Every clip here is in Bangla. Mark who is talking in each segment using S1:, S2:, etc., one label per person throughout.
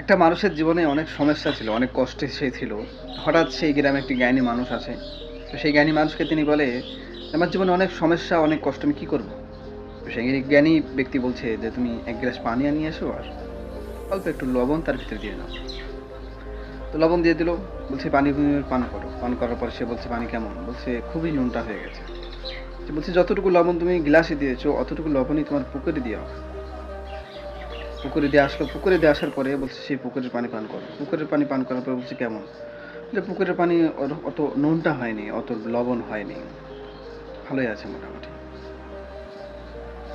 S1: একটা মানুষের জীবনে অনেক সমস্যা ছিল, অনেক কষ্টে সে ছিল। হঠাৎ সেই গ্রামে একটি জ্ঞানী মানুষ আছে তো সেই জ্ঞানী মানুষকে তিনি বলে, আমার জীবনে অনেক সমস্যা, অনেক কষ্ট, আমি কী করব? তো সেই জ্ঞানী ব্যক্তি বলছে যে, তুমি এক গ্লাস পানি আনিয়ে এসো আর অল্প একটু লবণ তার ভিতরে দিয়ে নাও তো লবণ দিয়ে দিল, বলছে, পানি পান করো। পান করার পর সে বলছে, পানি কেমন? বলছে, খুবই নুনটা হয়ে গেছে। বলছে, যতটুকু লবণ তুমি গ্লাসে দিয়েছ, অতটুকু লবণই তোমার পুকুরে দেওয়া পুকুরে দিয়ে আসলো। পুকুরে দিয়ে আসার পরে বলছে, সেই পুকুরের পানি পান করো। পুকুরের পানি পান করার পরে বলছে, কেমন? যে পুকুরের পানি অত- নুনটা হয়নি, অত লবণ হয়নি। ভালোই আছে মোটামুটি।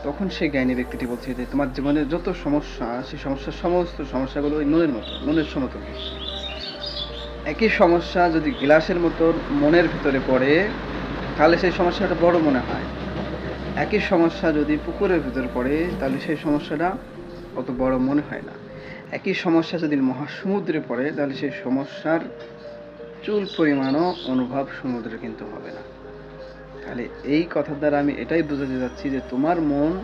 S1: তখন সেই জ্ঞানী ব্যক্তিটি বলছে যে, তোমার জীবনের যত সমস্যা, সেই সমস্যার সমস্ত সমস্যাগুলো ওই নুনের মতো, নুনের সমতুল্য একই সমস্যা যদি গ্লাসের মতো মনের ভিতরে পড়ে, তাহলে সেই সমস্যাটা বড় মনে হয়। একই সমস্যা যদি পুকুরের ভিতরে পড়ে, তাহলে সেই সমস্যাটা অত বড় মনে হয় না। একই সমস্যা যদি মহাসমুদ্রে পড়ে, তাহলে সেই সমস্যার চুল পরিমাণও অনুভব সমুদ্রে কিন্তু হবে না। তাহলে এই কথার দ্বারা আমি এটাই বোঝাতে যাচ্ছি যে তোমার মন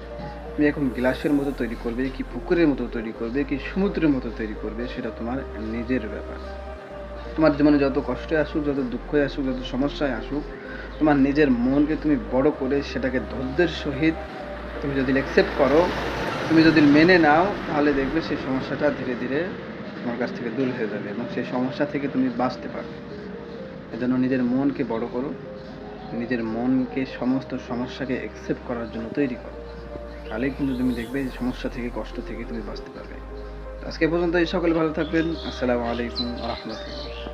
S1: তুমি এখন গ্লাসের মতো তৈরি করবে, কি পুকুরের মতো তৈরি করবে, কি সমুদ্রের মতো তৈরি করবে, সেটা তোমার নিজের ব্যাপার। তোমার জীবনে যত কষ্টে আসুক, যত দুঃখে আসুক, যত সমস্যায় আসুক, তোমার নিজের মনকে তুমি বড় করে সেটাকে ধৈর্যের সহিত তুমি যদি অ্যাকসেপ্ট করো তুমি যদি মেনে নাও, তাহলে দেখবে সেই সমস্যাটা ধীরে ধীরে তোমার কাছ থেকে দূর হয়ে যাবে এবং সেই সমস্যা থেকে তুমি বাঁচতে পারবে। এজন্য নিজের মনকে বড় করো, নিজের মনকে সমস্ত সমস্যাকে অ্যাকসেপ্ট করার জন্য তৈরি করো। তাহলেই কিন্তু তুমি দেখবে এই সমস্যা থেকে, কষ্ট থেকে তুমি বাঁচতে পারবে। আজকে পর্যন্ত এই সকলে ভালো থাকবেন। আসসালামু আলাইকুম রহমতুল্লাহ।